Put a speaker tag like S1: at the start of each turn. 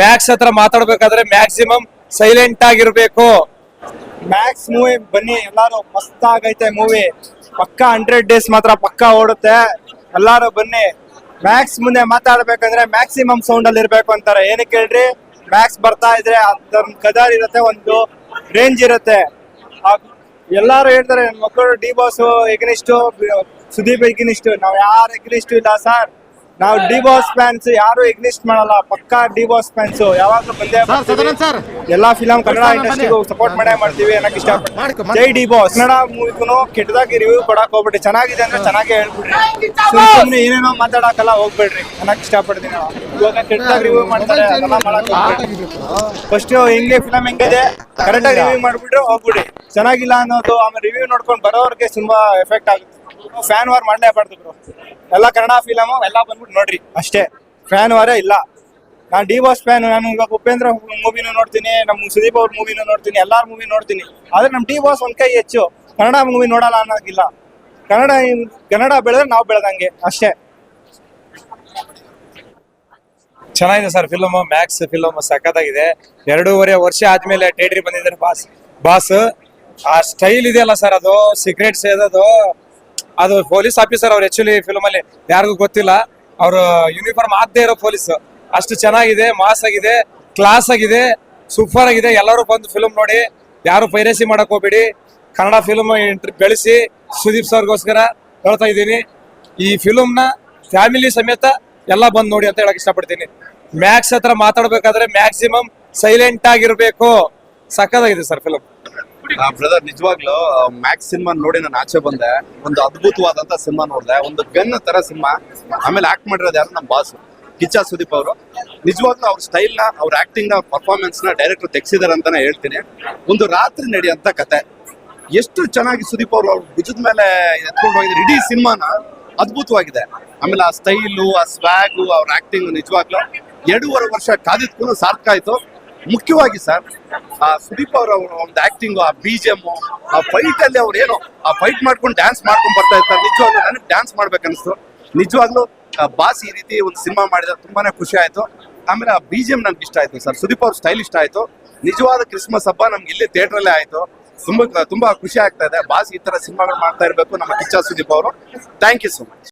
S1: Max ಹತ್ರ ಮಾತಾಡ್ಬೇಕಾದ್ರೆ maximum silent ಆಗಿರ್ಬೇಕು.
S2: ಮ್ಯಾಕ್ಸ್ ಮೂವಿ ಬನ್ನಿ ಎಲ್ಲಾರು ಮಸ್ತ್ ಆಗೈತೆ ಮೂವಿ ಪಕ್ಕಾ ಹಂಡ್ರೆಡ್ ಡೇಸ್ ಮಾತ್ರ ಪಕ್ಕಾ ಓಡುತ್ತೆ. ಎಲ್ಲಾರು ಬನ್ನಿ. ಮ್ಯಾಕ್ಸ್ ಮುಂದೆ ಮಾತಾಡ್ಬೇಕಂದ್ರೆ ಮ್ಯಾಕ್ಸಿಮಮ್ ಸೌಂಡ್ ಅಲ್ಲಿ ಇರ್ಬೇಕು ಅಂತಾರೆ. ಏನಕ್ಕೆ ಹೇಳ್ರಿ? ಮ್ಯಾಕ್ಸ್ ಬರ್ತಾ ಇದ್ರೆ ಅದರ ಕದರ್ ಇರುತ್ತೆ ಒಂದು ರೇಂಜ್ ಇರುತ್ತೆ. ಎಲ್ಲಾರು ಹೇಳ್ತಾರೆ ಮಕ್ಕಳು D boss against Sudeep against ನಾವ್ ಯಾರು ಎಗ್ನಿಸ್ಟ್ ಇಲ್ಲ ಸರ್. ನಾವು ಡಿ ಬಾಸ್ ಫ್ಯಾನ್ಸ್ ಯಾರು ಎಗ್ನಿಸ್ಟ್ ಮಾಡಲ್ಲ. ಪಕ್ಕಾ ಡಿ ಬಾಸ್ ಫ್ಯಾನ್ಸ್ ಯಾವಾಗ್ಲೂ ಬಂದೇ ಬರ್ತೀವಿ. ಎಲ್ಲಾ ಫಿಲಂ ಕನ್ನಡ ಇಂಡಸ್ಟ್ರಿಗೂ ಸಪೋರ್ಟ್ ಮಾಡೇ ಮಾಡ್ತೀವಿ ಅನ್ನಕ್ ಇಷ್ಟಪಡ್ತೀನಿ ಜೈ ಡಿ ಬಾಸ್ ಕನ್ನಡ ಮೂವಿಗೂ ಕೆಟ್ಟದಾಗಿ ರಿವ್ಯೂ ಕೊಡಕ್ ಹೋಗ್ಬಿಟ್ರಿ ಚೆನ್ನಾಗಿದೆ ಅಂದ್ರೆ ಚೆನ್ನಾಗಿ ಹೇಳ್ಬಿಡ್ರಿ ಸುಮ್ಮನೆ ಸುಮ್ನೆ ಏನೇನೋ ಮಾತಾಡಕಲ್ಲ ಹೋಗ್ಬೇಡ್ರಿ. ಅನ್ನಕ್ ಇಷ್ಟಪಡ್ತೀನಿ ನಾವು. ಇವಾಗ ಕೆಟ್ಟದಾಗಿ ರಿವ್ಯೂ ಮಾಡ್ತಾರೆ ಅದೆಲ್ಲ ಮಾಡಕ್ ಫಸ್ಟ್ ಹೆಂಗೆ ಫಿಲಂ ಹೆಂಗಿದೆ? ಕರೆಕ್ಟ್ ಆಗಿ ರಿವ್ಯೂ ಮಾಡ್ಬಿಟ್ರೆ ಹೋಗ್ಬಿಡಿ. ಚೆನ್ನಾಗಿಲ್ಲ ಅನ್ನೋದು ಆಮೇಲೆ ರಿವ್ಯೂ ನೋಡ್ಕೊಂಡು ಬರೋರ್ಗೆ ತುಂಬಾ ಎಫೆಕ್ಟ್ ಆಗುತ್ತೆ. ಫ್ಯಾನ್ ವಾರ್ ಮಾಡಲೇಬಾರ್ದು ಬ್ರೋ ಎಲ್ಲ ಕನ್ನಡ ಫಿಲಮ್ ಎಲ್ಲ ಬಂದ್ಬಿಟ್ಟು ನೋಡ್ರಿ. ಅಷ್ಟೇ. ಫ್ಯಾನ್ ವಾರೇ ಇಲ್ಲ. ನಾನು ಡಿ ಬಾಸ್ ಫ್ಯಾನ್ ನಾನು ಇವಾಗ ಉಪೇಂದ್ರ ಮೂವಿನೂ ನೋಡ್ತೀನಿ ನಮ್ಮ ಸುದೀಪ್ ಅವ್ರ ಮೂವಿನೂ ನೋಡ್ತೀನಿ, ಎಲ್ಲಾರ ಮೂವಿ ನೋಡ್ತೀನಿ. ಆದ್ರೆ ನಮ್ಮ ಡಿ ಬಾಸ್ ಒಂದ್ ಕೈ ಹೆಚ್ಚು. ಕನ್ನಡ ಮೂವಿ ನೋಡಲ್ಲ ಅನ್ನೋದಿಲ್ಲ. ಕನ್ನಡ ಕನ್ನಡ ಬೆಳೆದ್ರೆ ನಾವು ಬೆಳೆದಂಗೆ. ಅಷ್ಟೇ.
S1: ಚೆನ್ನಾಗಿದೆ ಸರ್ ಫಿಲಮ್ ಮ್ಯಾಕ್ಸ್ ಫಿಲಮ್ ಸಖತ್ತಾಗಿದೆ. ಎರಡೂವರೆ ವರ್ಷ ಆದ್ಮೇಲೆ ಟೇಟ್ರಿ ಬಂದಿದ್ದಾರೆ ಬಾಸ್ ಬಾಸ್ ಆ ಸ್ಟೈಲ್ ಇದೆಯಲ್ಲ ಸರ್ ಅದು? ಸಿಗ್ರೆಟ್ ಸೇದೋದು ಅದು ಪೊಲೀಸ್ ಆಫೀಸರ್ ಅವ್ರು ಆಕ್ಚುಲಿ ಫಿಲಮ್ ಅಲ್ಲಿ ಯಾರಿಗೂ ಗೊತ್ತಿಲ್ಲ. ಅವರು ಯೂನಿಫಾರ್ಮ್ ಆಗದೆ ಇರೋ ಪೊಲೀಸ್. ಅಷ್ಟು ಚೆನ್ನಾಗಿದೆ ಮಾಸ್ ಆಗಿದೆ ಕ್ಲಾಸ್ ಆಗಿದೆ ಸೂಪರ್ ಆಗಿದೆ. ಎಲ್ಲರೂ ಬಂದು ಫಿಲಮ್ ನೋಡಿ, ಯಾರು ಪೈರಸಿ ಮಾಡಕ್ ಹೋಗ್ಬೇಡಿ. ಕನ್ನಡ ಫಿಲ್ಮ್ ಬೆಳೆಸಿ, ಸುದೀಪ್ ಸರ್ಗೋಸ್ಕರ ಹೇಳ್ತಾ ಇದ್ದೀನಿ. ಈ ಫಿಲ್ಮ್ನ ಫ್ಯಾಮಿಲಿ ಸಮೇತ ಎಲ್ಲ ಬಂದ್ ನೋಡಿ ಅಂತ ಹೇಳಕ್ ಇಷ್ಟಪಡ್ತೀನಿ. ಮ್ಯಾಕ್ಸ್ ಹತ್ರ ಮಾತಾಡ್ಬೇಕಾದ್ರೆ ಮ್ಯಾಕ್ಸಿಮಮ್ ಸೈಲೆಂಟ್ ಆಗಿರ್ಬೇಕು. ಸಕ್ಕದಾಗಿದೆ ಸರ್ ಫಿಲಮ್
S3: ಬ್ರದರ್ ನಿಜವಾಗ್ಲೂ ಮ್ಯಾಕ್ಸ್ ಸಿನಿಮಾ ನೋಡಿ ನಾನು ಆಚೆ ಬಂದೆ. ಒಂದು ಅದ್ಭುತವಾದಂತ ಸಿನಿಮಾ ನೋಡಿದೆ. ಒಂದು ಗನ್ ತರ ಸಿನಿಮಾ ಆಮೇಲೆ ಆಕ್ಟ್ ಮಾಡಿರೋದು ಯಾರು? ನಮ್ಮ ಬಾಸ್ ಕಿಚ್ಚ ಸುದೀಪ್ ಅವರು. ನಿಜವಾಗ್ಲೂ ಅವ್ರ ಸ್ಟೈಲ್ನ, ಅವ್ರ ಆಕ್ಟಿಂಗ್ನ ಪರ್ಫಾರ್ಮೆನ್ಸ್ನ ಡೈರೆಕ್ಟರ್ ತೆಗ್ಸಿದಾರೆ ಅಂತಾನೆ ಹೇಳ್ತೀನಿ. ಒಂದು ರಾತ್ರಿ ನಡೆಯುವಂತ ಕತೆ. ಎಷ್ಟು ಚೆನ್ನಾಗಿ ಸುದೀಪ್ ಅವರು ಅವ್ರ ಭುಜದ ಮೇಲೆ ಎತ್ಕೊಂಡು ಹೋಗಿದ್ರು. ಇಡೀ ಸಿನಿಮಾನ ಅದ್ಭುತವಾಗಿದೆ. ಆಮೇಲೆ ಆ ಸ್ಟೈಲು ಆ ಸ್ವ್ಯಾಗು ಅವ್ರ ಆಕ್ಟಿಂಗ್ ನಿಜವಾಗ್ಲೂ ಎರಡೂವರೆ ವರ್ಷ ಕಾದಿದ್ಕೂ ಸಾರ್ಥಕ ಆಯ್ತು. ಮುಖ್ಯವಾಗಿ ಸರ್, ಆ ಸುದೀಪ್ ಅವರ ಒಂದು ಆಕ್ಟಿಂಗ್ ಆ ಬಿಜಿಎಂ ಆ ಫೈಟ್ ಅಲ್ಲಿ ಅವ್ರು ಏನು, ಆ ಫೈಟ್ ಮಾಡ್ಕೊಂಡು ಡ್ಯಾನ್ಸ್ ಮಾಡ್ಕೊಂಡು ಬರ್ತಾ ಇರ್ತಾರೆ. ನಿಜವಾಗ್ಲೂ ನನಗೆ ಡ್ಯಾನ್ಸ್ ಮಾಡ್ಬೇಕನ್ನಿಸ್ತು. ನಿಜವಾಗ್ಲೂ ಬಾಸ್ ಈ ರೀತಿ ಒಂದು ಸಿನಿಮಾ ಮಾಡಿದ ತುಂಬಾನೇ ಖುಷಿ ಆಯ್ತು. ಆಮೇಲೆ ಆ ಬಿಜಿಎಂ ನನ್ಗೆ ಇಷ್ಟ ಆಯ್ತು ಸರ್. ಸುದೀಪ್ ಅವ್ರ ಸ್ಟೈಲ್ ಇಷ್ಟ ಆಯ್ತು. ನಿಜವಾದ ಕ್ರಿಸ್ಮಸ್ ಹಬ್ಬ ನಮ್ಗೆ ಇಲ್ಲಿ ಥಿಯೇಟರ್ ಅಲ್ಲೇ ಆಯ್ತು. ತುಂಬಾ ತುಂಬಾ ಖುಷಿ ಆಗ್ತಾ ಇದೆ. ಬಾಸ್ ಈ ತರ ಸಿನಿಮಾಗಳು ಮಾಡ್ತಾ ಇರಬೇಕು ನಮ್ಮ ಕಿಚ್ಚ ಸುದೀಪ್ ಅವರು. Thank you so much